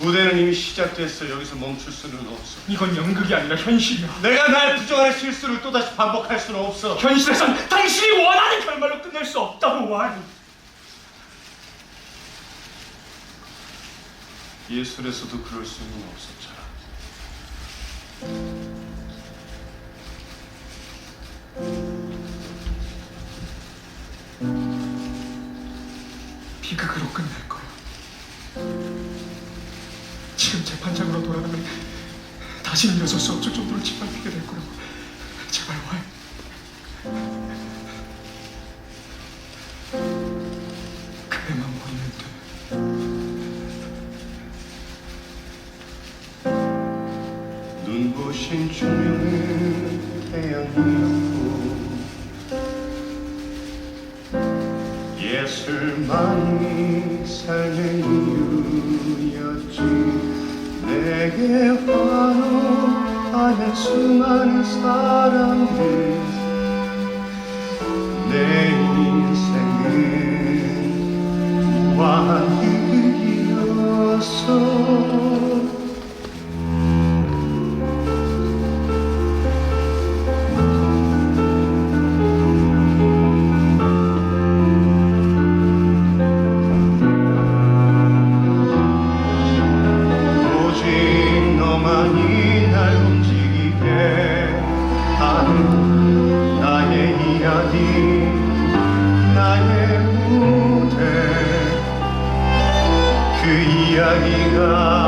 무대는 이미 시작됐어. 여기서 멈출 수는 없어. 이건 연극이 아니라 현실이야. 내가 날 부정하는 실수를 또다시 반복할 수는 없어. 현실에선 당신이 원하는 결말로 끝낼 수 없다고 와. 예술에서도 그럴 수는 없었잖아. 비극으로 끝날 거야. 지금 재판장으로 돌아가면 다시는 일어설 수 없을 정도로 짓밟히게 될 거라고. 제발 와. 그래만 보이면 돼. 눈부신 조명은 태양이었고 예술만이 삶의 이유였지 내게 환호하는 수많은 사람들. 내 인생은 우아한 비극이었어 이야